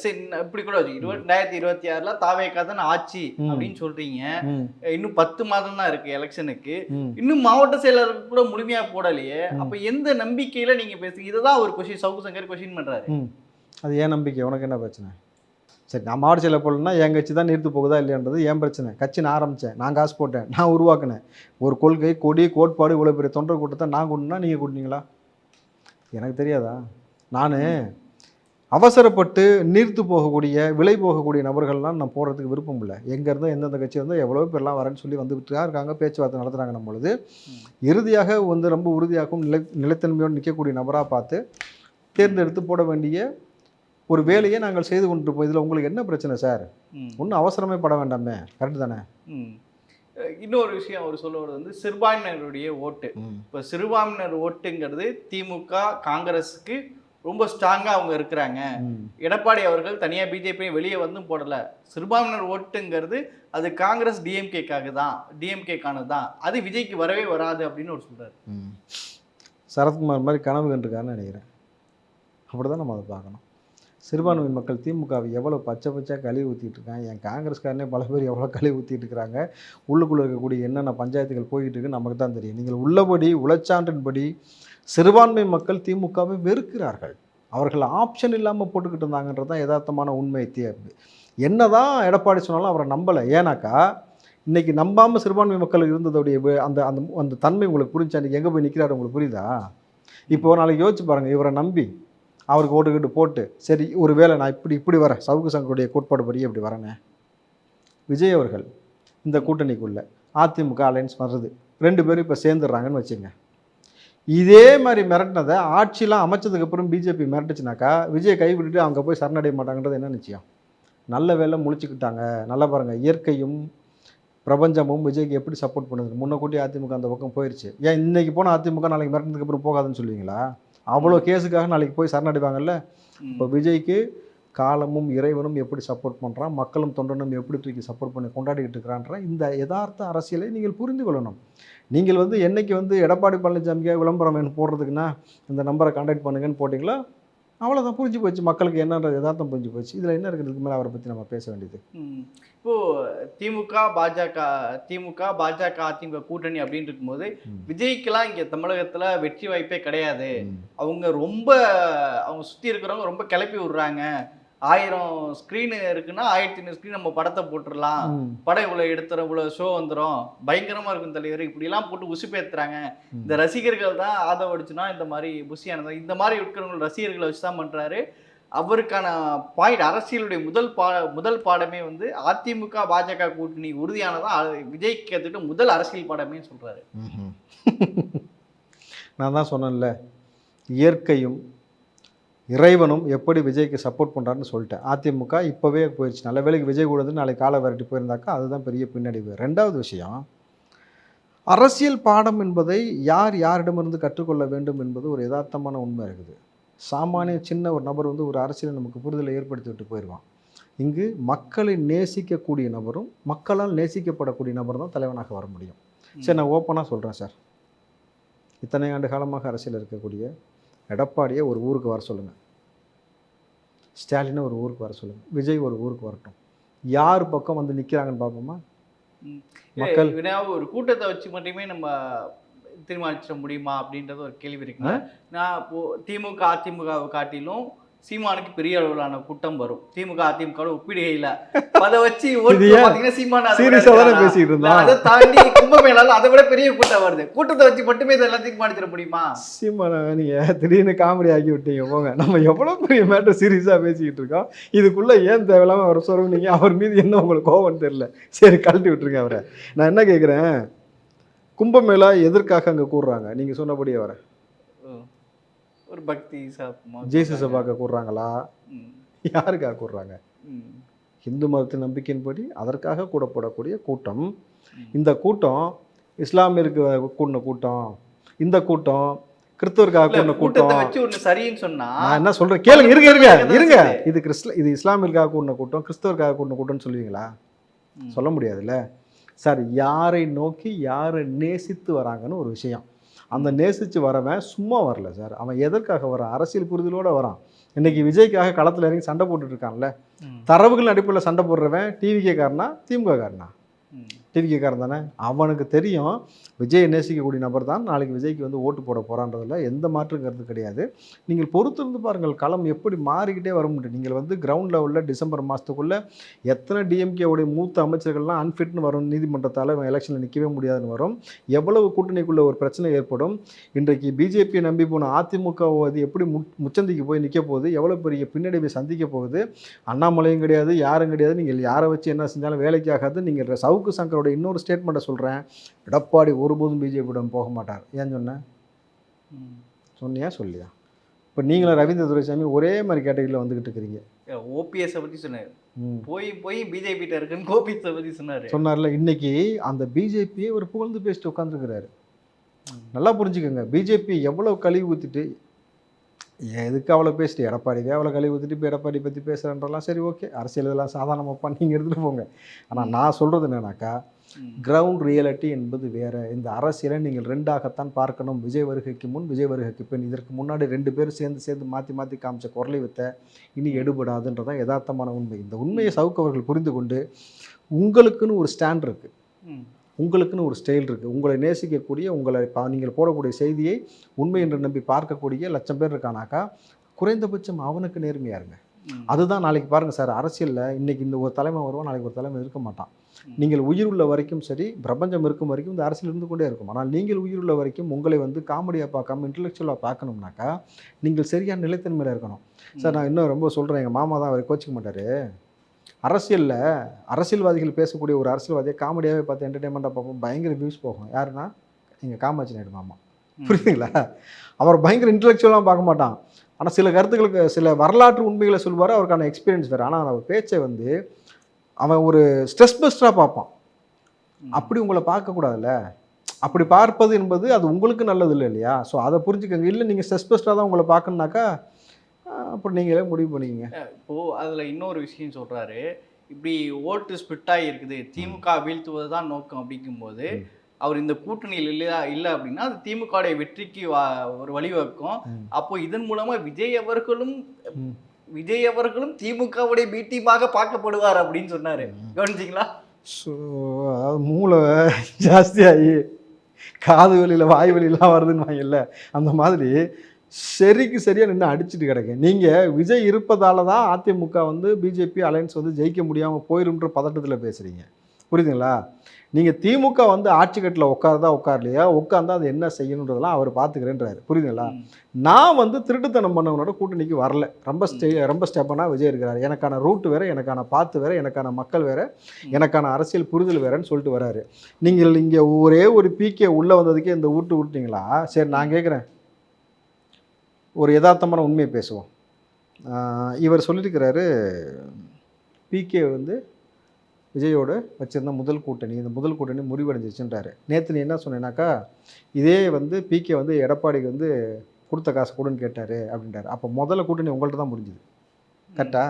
சரி இப்படி கூட வச்சு இருபது ரெண்டாயிரத்தி இருபத்தி ஆறுல தாவேக்கா தான் ஆட்சி. அப்படின்னு சொல்றீங்க. இன்னும் பத்து மாதம் தான் இருக்கு எலெக்ஷனுக்கு. இன்னும் மாவட்ட செயலருக்கு கூட முழுமையா போடலையே. அப்ப எந்த நம்பிக்கையில நீங்க பேசுறீங்க? இதுதான் ஒரு கொஸ்டின் சவுக்கு சங்கர் கொஸ்டின் பண்றாரு. அது ஏன் நம்பிக்கை? உனக்கு என்ன பிரச்சனை? சரி நான் மாவட்ட செயலர் போடலன்னா என் கட்சி தான் நீர்த்து போகுதா இல்லைன்றது ஏன் பிரச்சனை? கட்சி நான் ஆரம்பித்தேன் நான் காசு போட்டேன். நான் உருவாக்கினேன். ஒரு கொள்கை கொடி கோட்பாடு இவ்வளோ பெரிய தொண்டர் கூட்டத்தை நான் கூட்டினா நீங்கள் கூட்டினீங்களா? எனக்கு தெரியாதா? நான் அவசரப்பட்டு நீர்த்து போகக்கூடிய விலை போகக்கூடிய நபர்கள்லாம் நான் போடுறதுக்கு விருப்பம் இல்லை. எங்கேருந்தோ எந்தெந்த கட்சி இருந்தோ எவ்வளோ பேர்லாம் வரேன்னு சொல்லி வந்துட்டு தான் இருக்காங்க? பேச்சுவார்த்தை நடத்துகிறாங்க நம்ம பொழுது. இறுதியாக வந்து ரொம்ப உறுதியாகவும் நிலை நிலைத்தன்மையோடு நிற்கக்கூடிய நபராக பார்த்து தேர்ந்தெடுத்து போட வேண்டிய ஒரு வேலையை நாங்கள் செய்து கொண்டு போய் இதில் உங்களுக்கு என்ன பிரச்சனை சார். ஒன்றும் அவசரமே பட வேண்டாமே. கரெக்டு தானே? இன்னொரு விஷயம் அவர் சொல்ல வருது வந்து சிறுபான்மையினருடைய ஓட்டு. இப்போ சிறுபான்மையினர் ஓட்டுங்கிறது திமுக காங்கிரஸுக்கு ரொம்ப ஸ்ட்ராங்காக அவங்க இருக்கிறாங்க. எடப்பாடி அவர்கள் தனியாக பிஜேபி வெளியே வந்தும் போடல. சிறுபான்மையினர் ஓட்டுங்கிறது அது காங்கிரஸ் டிஎம்கேக்காக தான் டிஎம்கேக்கானது தான். அது விஜய்க்கு வரவே வராது அப்படின்னு ஒரு சொல்றாரு. ம். சரத்குமார் மாதிரி கனவு கண்டிருக்காருன்னு நினைக்கிறேன். அப்படி தான் நம்ம அதை பார்க்கணும். சிறுபான்மை மக்கள் திமுகவை எவ்வளோ பச்சை பச்சை கழுவி ஊற்றிட்டு இருக்காங்க? என் காங்கிரஸ்காரனே பல பேர் எவ்வளோ கழுவி ஊற்றிட்டு இருக்கிறாங்க உள்ளுக்குள்ளே இருக்கக்கூடிய என்னென்ன பஞ்சாயத்துகள் போய்கிட்டு இருக்கு நமக்கு தான் தெரியும். நீங்கள் உள்ளபடி உழைச்சான்றின்படி சிறுபான்மை மக்கள் திமுகவை வெறுக்கிறார்கள். அவர்கள் ஆப்ஷன் இல்லாமல் போட்டுக்கிட்டு இருந்தாங்கன்றது தான் யதார்த்தமான உண்மை தேர்வு என்னதான் எடப்பாடி சொன்னாலும் அவரை நம்பலை. ஏன்னாக்கா இன்றைக்கி நம்பாமல் சிறுபான்மை மக்கள் இருந்ததோடைய அந்த அந்த அந்த தன்மை உங்களுக்கு புரிஞ்சா எங்கே போய் நிற்கிறாரு உங்களுக்கு புரியுதா? இப்போ நாளைக்கு யோசிச்சு பாருங்கள் இவரை நம்பி அவருக்கு ஓட்டுக்கிட்டு போட்டு சரி ஒரு வேளை நான் இப்படி இப்படி வரேன். சவுக்கு சங்கருடைய கோட்பாடு படி இப்படி வரேனே. விஜய் அவர்கள் இந்த கூட்டணிக்குள்ளே அதிமுக அலைன்ஸ் வர்றது. ரெண்டு பேரும் இப்போ சேர்ந்துடுறாங்கன்னு வச்சுங்க. இதே மாதிரி மிரட்டினதை ஆட்சியெலாம் அமைச்சதுக்கப்புறம் பிஜேபி மிரட்டுச்சுனாக்கா விஜய் கைவிட்டுட்டு அங்கே போய் சரணடைய மாட்டாங்கன்றது என்ன நிச்சயம்? நல்ல வேலை முழிச்சுக்கிட்டாங்க. நல்லா பாருங்கள் இயற்கையும் பிரபஞ்சமும் விஜய்க்கு எப்படி சப்போர்ட் பண்ணுது? முன்னக்கூட்டி அதிமுக அந்த பக்கம் போயிடுச்சு ஏன் இன்றைக்கி போனால் அதிமுக நாளைக்கு மிரட்டினதுக்கப்புறம் போகாதுன்னு சொல்லுவீங்களா? அவ்வளோ கேஸுக்காக நாளைக்கு போய் சரணடைவாங்கல்ல. இப்போ விஜய்க்கு காலமும் இறைவனும் எப்படி சப்போர்ட் பண்ணுறான் மக்களும் தொண்டனும் எப்படி தூக்கி சப்போர்ட் பண்ணி கொண்டாடிக்கிட்டு இருக்கிறான்ற இந்த யதார்த்த அரசியலை நீங்கள் புரிந்து கொள்ளணும். நீங்கள் வந்து என்னைக்கு வந்து எடப்பாடி பழனிசாமிக்கு விளம்பரம் வேணும் போடுறதுக்குன்னா இந்த நம்பரை கான்டாக்ட் பண்ணுங்கன்னு போட்டிங்களா? அவ்வளோதான் புரிஞ்சு போச்சு. மக்களுக்கு என்னன்ற யதார்த்தம் புரிஞ்சு போச்சு. இதில் என்ன இருக்கிறதுக்கு மேலே அவரை பற்றி நம்ம பேச வேண்டியது. இப்போ திமுக பாஜக திமுக பாஜக அதிமுக கூட்டணி அப்படின்னு இருக்கும்போது. விஜய்க்கெல்லாம் இங்க தமிழகத்துல வெற்றி வாய்ப்பே கிடையாது. அவங்க ரொம்ப அவங்க சுத்தி இருக்கிறவங்க ரொம்ப கிளப்பி விடுறாங்க. ஆயிரம் ஸ்க்ரீனு இருக்குன்னா ஆயிரத்தி ஐநூறு ஸ்க்ரீன் நம்ம படத்தை போட்டுடலாம். படம் இவ்வளோ எடுத்துறோம் இவ்வளோ ஷோ வந்துடும் பயங்கரமா இருக்கும் தலைவர் இப்படிலாம் போட்டு உசுப்பேத்துறாங்க. இந்த ரசிகர்கள் தான் ஆதரவடிச்சுனா இந்த மாதிரி புஷியானது. இந்த மாதிரி இருக்கிறவங்க ரசிகர்களை வச்சு தான் பண்றாரு. அவருக்கான பாயிண்ட் அரசியலுடைய முதல் பா முதல் பாடமே வந்து அதிமுக பாஜக கூட்டணி உறுதியானதான் விஜய்க்கு கற்றுட்டு முதல் அரசியல் பாடமே சொல்றாரு. ம்ஹும். நான் தான் சொன்னேன்ல இயற்கையும் இறைவனும் எப்படி விஜய்க்கு சப்போர்ட் பண்ணுறாருன்னு சொல்லிட்டேன். அதிமுக இப்போவே போயிடுச்சு நல்ல வேலைக்கு விஜய் கூட இருந்து நாளைக்கு காலை விரட்டி போயிருந்தாக்கா அதுதான் பெரிய பின்னடைவு. ரெண்டாவது விஷயம் அரசியல் பாடம் என்பதை யார் யாரிடமிருந்து கற்றுக்கொள்ள வேண்டும் என்பது ஒரு யதார்த்தமான உண்மை இருக்குது. சாமானிய சின்ன ஒரு நபர் வந்து ஒரு அரசியலை நமக்கு புரிதலை ஏற்படுத்தி விட்டு போயிடுவான். இங்கு மக்களை நேசிக்கக்கூடிய நபரும் மக்களால் நேசிக்கப்படக்கூடிய நபர் தான் தலைவனாக வர முடியும். சரி நான் ஓப்பனாக சொல்கிறேன் சார். இத்தனை ஆண்டு காலமாக அரசியல் இருக்கக்கூடிய எடப்பாடியை ஒரு ஊருக்கு வர சொல்லுங்கள் ஸ்டாலினை ஒரு ஊருக்கு வர சொல்லுங்கள் விஜய் ஒரு ஊருக்கு வரட்டும். யார் பக்கம் வந்து நிற்கிறாங்கன்னு பார்ப்போமா? மக்கள். ஒரு கூட்டத்தை வச்சு மட்டுமே நம்ம தீர்மானிச்சிட முடியுமா அப்படின்றது ஒரு கேள்வி இருக்குங்க நான் இப்போ திமுக அதிமுகவை காட்டிலும் சீமானுக்கு பெரிய அளவிலான கூட்டம் வரும். திமுக அதிமுக ஒப்பிடுகையில. அதை வச்சு சீமான் இல்ல, இருந்தான்? அதை தாண்டி கும்பமேளால அதை விட பெரிய கூட்டம் வருது. கூட்டத்தை வச்சு மட்டுமே இதெல்லாம் தீர்மானிச்சிட முடியுமா? சீமான நீங்கள் திடீர்னு காமெடி ஆக்கி விட்டீங்க போங்க. நம்ம எவ்வளோ பெரிய மேட்டர் சீரியஸாக பேசிக்கிட்டு இருக்கோம். இதுக்குள்ளே ஏன் தேவையில்லாமல் அவர் சொருகுனீங்க அவர் மீது என்ன உங்களுக்கு கோவம்னு தெரில சரி கழட்டி விட்டுருங்க அவரை. நான் என்ன கேட்குறேன் கும்பமேளா எதற்காக அங்கே கூடுறாங்க? நீங்கள் சொன்னபடியே வர. ஒரு பக்தி ஜேசுஸை பார்க்க கூடுறாங்களா. யாருக்காக கூடுறாங்க. இந்து மதத்தின் நம்பிக்கையின்படி அதற்காக கூடப்படக்கூடிய கூட்டம். இந்த கூட்டம் இஸ்லாமியருக்கு கூடின கூட்டம் இந்த கூட்டம் கிறிஸ்தவருக்காக கூட்டத்தை கூட்டம். வச்சு சரின்னு சொன்னா நான் என்ன சொல்றேன்? கேளுங்க இருங்க இருங்க இருங்க. இது கிறிஸ்ல இது இஸ்லாமியருக்காக கூடின கூட்டம் கிறிஸ்தவருக்காக கூடின கூட்டம்னு சொல்லுவீங்களா. சொல்ல முடியாதுல்ல. சார் யாரை நோக்கி யாரை நேசித்து வராங்கன்னு ஒரு விஷயம். அந்த நேசித்து வரவன் சும்மா வரல சார். அவன் எதற்காக வரான்? அரசியல் புரிதலோடு வரான். இன்னைக்கு விஜய்க்காக களத்தில் இறங்கி சண்டை ம். தரவுகள் அடிப்படையில் சண்டை போடுறவன் டிவிகே காரனா டிவிகேக்காரன் தானே? அவனுக்கு தெரியும் விஜயை நேசிக்கக்கூடிய நபர் தான் நாளைக்கு விஜய்க்கு வந்து ஓட்டு போட போகிறான்றதில் எந்த மாற்றுங்கிறது கிடையாது. நீங்கள் பொறுத்திருந்து பாருங்கள் களம் எப்படி மாறிக்கிட்டே வர முடியும் நீங்கள் வந்து கிரவுண்ட் லெவலில் டிசம்பர் மாதத்துக்குள்ளே எத்தனை டிஎம்கேவுடைய மூத்த அமைச்சர்கள்லாம் அன்ஃபிட்னு வரும் நீதிமன்றத்தால் எலெக்ஷனில் நிற்கவே முடியாதுன்னு வரும். எவ்வளவு கூட்டணிக்குள்ள ஒரு பிரச்சனை ஏற்படும்? இன்றைக்கு பிஜேபியை நம்பி போன அதிமுக அது எப்படி மு முச்சந்திக்கு போய் நிற்க போகுது? எவ்வளோ பெரிய பின்னடைவை சந்திக்க போகுது? அண்ணாமலையும் கிடையாது யாரும் கிடையாது. நீங்கள் யாரை வச்சு என்ன செஞ்சாலும் வேலைக்கு ஆகாது. நீங்கள் சவுக்கு சங்கரோட இன்னொரு ஸ்டேட்மெண்ட்டை சொல்கிறேன் எடப்பாடி ஒருபோதும் பிஜேபியிடம் போக மாட்டார். ஏன் சொன்னேன். சொன்னியா? சொல்லியா? இப்போ நீங்களும் ரவீந்திர துரைசாமி ஒரே மாதிரி கேட்டகரியில் வந்துக்கிட்டு இருக்கிறீங்க. ஓபிஎஸ் பத்தி சொன்னாரு. போய் போய் பிஜேபி கிட்ட இருக்குன்னு கோபிஎஸ் பத்தி சொன்னாரு. சொன்னார்ல இன்னைக்கு அந்த பிஜேபியை ஒரு புகழ்ந்து பேசிட்டு உட்காந்துருக்கிறாரு. நல்லா புரிஞ்சுக்கோங்க. பிஜேபி எவ்வளோ கழுவி ஊற்றிட்டு எதுக்கு அவ்வளோ பேசிட்டு எடப்பாடிவே அவ்வளோ கழுவி ஊற்றிட்டு இப்போ எடப்பாடி பற்றி பேசுகிறன்றலாம் சரி ஓகே. அரசியல் இதெல்லாம் சாதாரணமாப்பா நீங்கள் எடுத்துகிட்டு போங்க. ஆனால் நான் சொல்கிறது என்னன்னாக்கா. கிரவுண்ட் ரியாலிட்டி என்பது வேற. இந்த அரசியலை நீங்கள் ரெண்டாகத்தான் பார்க்கணும். விஜய் வருகைக்கு முன் விஜய் வருகைக்கு பின். இதற்கு முன்னாடி ரெண்டு பேரும் சேர்ந்து சேர்ந்து மாற்றி மாற்றி காமிச்ச குரலை வித்த இனி எடுபடாதுன்றதான் யதார்த்தமான உண்மை. இந்த உண்மையை சவுக்கு அவர்கள் புரிந்து கொண்டு உங்களுக்குன்னு ஒரு ஸ்டாண்ட் இருக்குது. உங்களுக்குன்னு ஒரு ஸ்டைல் இருக்குது உங்களை நேசிக்கக்கூடிய உங்களை பா நீங்கள் போடக்கூடிய செய்தியை உண்மை என்று நம்பி பார்க்கக்கூடிய லட்சம் பேர் இருக்கானாக்கா குறைந்தபட்சம் அவனுக்கு நேர்மையா இருங்க. அதுதான் நாளைக்கு பாருங்கள் சார் அரசியலில் இன்னைக்கு இந்த ஒரு தலைமை வருவான் நாளைக்கு ஒரு தலைமை இருக்க மாட்டான். நீங்கள் உயிருள்ள வரைக்கும் சரி பிரபஞ்சம் இருக்கும் வரைக்கும் இந்த அரசியல் இருந்து கொண்டே இருக்கும். ஆனால் நீங்கள் உயிருள்ள வரைக்கும் உங்களை வந்து காமெடியாக பார்க்காம இன்டெலெக்சுவலாக பார்க்கணும்னாக்கா நீங்கள் சரியான நிலைத்தன்மையில் இருக்கணும். சார் நான் இன்னும் ரொம்ப சொல்கிறேன் எங்கள் மாமா தான் அவர் கோச்சிக்க மாட்டார். அரசியலில் அரசியல்வாதிகள் பேசக்கூடிய ஒரு அரசியல்வாதியை காமெடியாகவே பார்த்து என்டர்டைன்மெண்ட்டாக பார்ப்போம். பயங்கர வியூஸ் போகும். யாருன்னா எங்கள் காமாட்சி நாயுடு மாமா. புரியுதுங்களா? அவர் பயங்கர இன்டெலெக்சுவலாக பார்க்க மாட்டான். ஆனால் சில கருத்துக்களுக்கு சில வரலாற்று உண்மைகளை சொல்வார் அவருக்கான எக்ஸ்பீரியன்ஸ் வேறு. ஆனால் அவர் பேச்சை வந்து அவன் ஒரு ஸ்ட்ரெஸ் பஸ்டராக பார்ப்பான். அப்படி உங்களை பார்க்கக்கூடாதுல்ல அப்படி பார்ப்பது என்பது அது உங்களுக்கு நல்லது இல்லை இல்லையா ஸோ அதை புரிஞ்சுக்கங்க இல்லை நீங்கள் ஸ்ட்ரெஸ் பஸ்டராக தான் உங்களை பார்க்கணுனாக்கா அப்புறம் நீங்களே முடிவு பண்ணிக்கங்க இப்போ அதுல இன்னொரு விஷயம் சொல்றாரு இப்படி ஓட்டு ஸ்பிட் இருக்குது திமுக வீழ்த்துவது தான் நோக்கம் அப்படிங்கும்போது. அவர் இந்த கூட்டணியில் இல்லையா இல்லை அப்படின்னா அது திமுகவுடைய வெற்றிக்கு வா- ஒரு வழிவகுக்கும். அப்போ இதன் மூலமா விஜய் அவர்களும். விஜய் அவர்களும் திமுகவுடைய பி டீமாக பார்க்கப்படுவார் அப்படின்னு சொன்னாரு. கவனிச்சிங்களா? ஸோ அதாவது மூளை ஜாஸ்தியாகி காது வலியில் வாய் வலிலாம் வருதுன்னு வாங்கல்ல. அந்த மாதிரி சரிக்கு சரியாக நின்று அடிச்சுட்டு கிடக்கு. நீங்கள் விஜய் இருப்பதால தான் அதிமுக வந்து பிஜேபி அலையன்ஸ் வந்து ஜெயிக்க முடியாமல் போயிரும்ன்ற பதட்டத்தில் பேசுகிறீங்க புரியுதுங்களா? நீங்கள் திமுக வந்து ஆட்சி கட்டில் உட்காருதா உட்காரலையா? உட்காந்தா அது என்ன செய்யணுன்றதெல்லாம் அவர் பார்த்துக்கிறேன்றாரு புரியுதுங்களா. நான் வந்து திருட்டுத்தனம் பண்ணவனோட கூட்டணிக்கு வரல. ரொம்ப ஸ்டே ரொம்ப ஸ்டெப்பனாக விஜய் இருக்கிறார். எனக்கான ரூட் வேற எனக்கான பாத்து வேற எனக்கான மக்கள் வேற எனக்கான அரசியல் புரிதல் வேறன்னு சொல்லிட்டு வராரு. நீங்கள் இங்கே ஒரே ஒரு பிகே உள்ளே வந்ததுக்கே இந்த ஊட்டு விட்டீங்களா சரி நான் கேட்குறேன் ஒரு யதார்த்தமான உண்மையை பேசுவோம். இவர் சொல்லியிருக்கிறாரு பிகே வந்து விஜயோட வச்சிருந்த முதல் கூட்டணி. இந்த முதல் கூட்டணி முறிவடைஞ்சிருச்சுன்றாரு நேற்று நீ என்ன சொன்னேனாக்கா இதே வந்து பிகே வந்து எடப்பாடிக்கு வந்து கொடுத்த காசு கொடுன்னு கேட்டார் அப்படின்றாரு. அப்போ முதல்ல கூட்டணி உங்கள்கிட்ட தான் முடிஞ்சுது. கரெக்டா?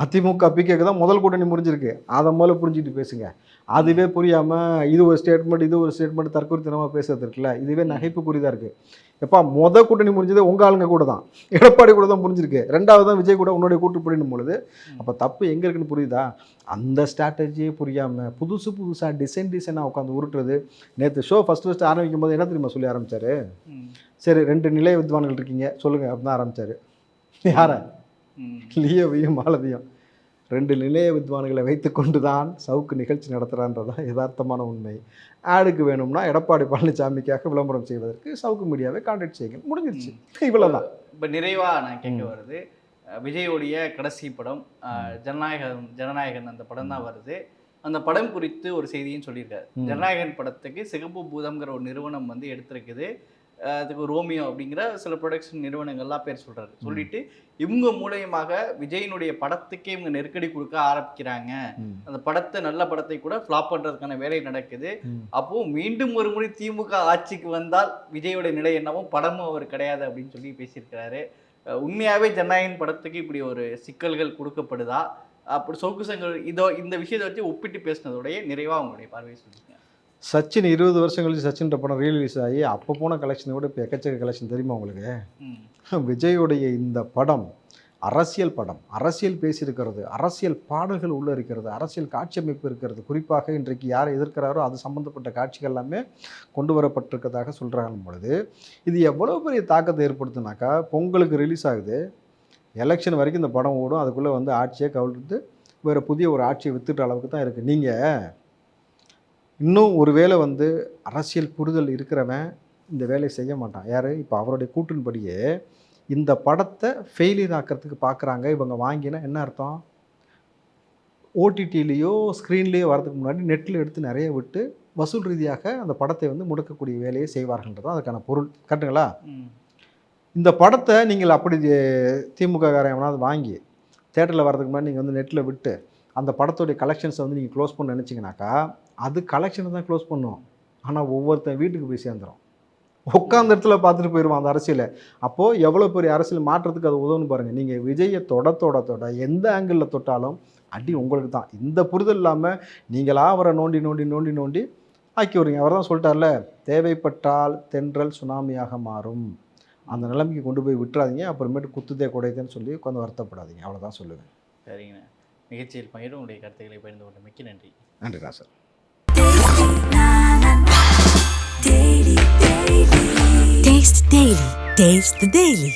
அதிமுக பிகேக்கு தான் முதல் கூட்டணி முடிஞ்சிருக்கு அதை முதல்ல புரிஞ்சுக்கிட்டு பேசுங்க. அதுவே புரியாமல் இது ஒரு ஸ்டேட்மெண்ட் இது ஒரு ஸ்டேட்மெண்ட் தற்கொலைத்தனமாக பேசுறது இருக்குல்ல. இதுவே நகைப்புக்குரியதாக இருக்குது எப்பா மொத கூட்டணி முடிஞ்சது உங்கள் ஆளுங்க கூட தான். எடப்பாடி கூட தான் முடிஞ்சிருக்கு ரெண்டாவது தான் விஜய் கூட உன்னுடைய கூட்டுப்படினும் பொழுது. அப்போ தப்பு எங்கே இருக்குன்னு புரியுதா? அந்த ஸ்ட்ராட்டஜியே புரியாமல் புதுசு புதுசாக டிசைன் டிசைனாக உட்காந்து உருட்டுறது. நேற்று ஷோ ஃபஸ்ட்டு ஃபஸ்ட்டு ஆரம்பிக்கும் போது என்ன தெரியுமா சொல்லி ஆரம்பிச்சாரு? ம். சரி ரெண்டு நிலைய வித்வான்கள் இருக்கீங்க. சொல்லுங்கள் அப்படின்னு தான் ஆரம்பிச்சாரு. யாரை. லியோவையும் மாலதியும் ரெண்டு நிலைய வித்வான்களை வைத்துக்கொண்டு தான் சவுக்கு நிகழ்ச்சி நடத்துகிறான்றதான் யதார்த்தமான உண்மை. ஆடுக்கு வேணும்னா எடப்பாடி பழனிசாமிக்காக விளம்பரம் செய்வதற்கு சவுக்கு மீடியாவை கான்டாக்ட் செய்யுங்க முடிஞ்சிருச்சு. இவ்வளோதான் இப்போ நிறைவா நான் கேட்க வருது. விஜயோடைய கடைசி படம் ஜனநாயகன் ஜனநாயகன் அந்த படம் தான் வருது. அந்த படம் குறித்து ஒரு செய்தியும் சொல்லியிருக்காரு. ஜனநாயகன் படத்துக்கு சிகப்பு பூதம்ங்கிற ஒரு நிறுவனம் வந்து எடுத்திருக்குது. அதுக்கு ரோமியோ அப்படிங்கிற சில ப்ரொடக்ஷன் நிறுவனங்கள்லாம் பேர் சொல்றாரு. சொல்லிட்டு இவங்க மூலியமாக விஜயினுடைய படத்துக்கே இவங்க நெருக்கடி கொடுக்க ஆரம்பிக்கிறாங்க. அந்த படத்தை நல்ல படத்தை கூட ஃப்ளாப் பண்றதுக்கான வேலை நடக்குது. ம். அப்போ மீண்டும் ஒரு முறை திமுக ஆட்சிக்கு வந்தால் விஜயோட நிலை என்னவோ படமும் அவர் கிடையாது அப்படின்னு சொல்லி பேசியிருக்கிறாரு. அஹ் உண்மையாவே ஜனநாயகன் படத்துக்கு இப்படி ஒரு சிக்கல்கள் கொடுக்கப்படுதா? அப்படி சவுக்கு சங்கர் இதோ இந்த விஷயத்தை வச்சு ஒப்பிட்டு பேசினதோடைய நிறைவா உங்களுடைய பார்வையை சொல்லுங்க. சச்சின் இருபது வருஷம் கழிச்சு சச்சின்ற படம் ரீலீஸ் ஆகி அப்போ போன கலெக்ஷனை விட இப்போ எக்கச்சக்க கலெக்ஷன் தெரியுமா உங்களுக்கு? விஜயோடைய இந்த படம் அரசியல் படம் அரசியல் பேசியிருக்கிறது அரசியல் பாடல்கள் உள்ளே இருக்கிறது அரசியல் காட்சி அமைப்பு இருக்கிறது குறிப்பாக இன்றைக்கு யாரை எதிர்க்கிறாரோ அது சம்மந்தப்பட்ட காட்சிகள் எல்லாமே கொண்டு வரப்பட்டிருக்கதாக சொல்கிறாங்க பொழுது இது எவ்வளோ பெரிய தாக்கத்தை ஏற்படுத்துனாக்கா பொங்கலுக்கு ரிலீஸ் ஆகுது எலெக்ஷன் வரைக்கும் இந்த படம் ஓடும் அதுக்குள்ளே வந்து ஆட்சியை கவிழ்த்து வேறு புதிய ஒரு ஆட்சியை வித்துட்ட அளவுக்கு தான் இருக்குது நீங்கள் இன்னும் ஒரு வேளை வந்து அரசியல் புரிதல் இருக்கிறவன் இந்த வேலையை செய்ய மாட்டான். யார்? இப்போ அவருடைய கூற்றின்படியே இந்த படத்தை ஃபெயிலியர் ஆக்கிறதுக்கு பார்க்குறாங்க இவங்க வாங்கினா என்ன அர்த்தம்? ஓடிடிலேயோ ஸ்க்ரீன்லேயோ வரதுக்கு முன்னாடி நெட்டில் எடுத்து நிறைய விட்டு வசூல் ரீதியாக அந்த படத்தை வந்து முடக்கக்கூடிய வேலையை செய்வார்கள்ன்றது அதுக்கான பொருள். கரெக்டுங்களா இந்த படத்தை நீங்கள் அப்படி திமுக காரன் எவனாவது வாங்கி தேட்டரில் வரதுக்கு முன்னாடி நீங்கள் வந்து நெட்டில் விட்டு அந்த படத்துடைய கலெக்ஷன்ஸை வந்து நீங்கள் க்ளோஸ் பண்ண நினச்சிங்கனாக்கா அது கலெக்ஷனை தான் க்ளோஸ் பண்ணும். ஆனால் ஒவ்வொருத்தன் வீட்டுக்கு போய் சேர்ந்துடும் உட்காந்த இடத்துல பார்த்துட்டு போயிடுவான் அந்த அரசியலை. அப்போது எவ்வளோ பெரிய அரசியல் மாற்றத்துக்கு அது உதவுன்னு பாருங்கள் நீங்கள் விஜயை தொட தொட தொட எந்த ஆங்கிளில் தொட்டாலும் அடி உங்களுக்கு தான். இந்த புரிதல் இல்லாமல் நீங்களா அவரை நோண்டி நோண்டி நோண்டி நோண்டி ஆக்கி வரீங்க அவர் தான் சொல்லிட்டார்ல தேவைப்பட்டால் தென்றல் சுனாமியாக மாறும். அந்த நிலைமைக்கு கொண்டு போய் விட்டுறாதீங்க. அப்புறமேட்டு குத்துதே குடையுதுன்னு சொல்லி உட்காந்து வருத்தப்படாதீங்க. அவ்வளோதான் சொல்லுவேன். சரிங்கண்ணா. நிகழ்ச்சியில் பகிர்ந்து உங்களுடைய கருத்துக்களை பகிர்ந்து கொண்ட மிக்க நன்றி நன்றி ராசர் Taste the Daily. Taste the Daily.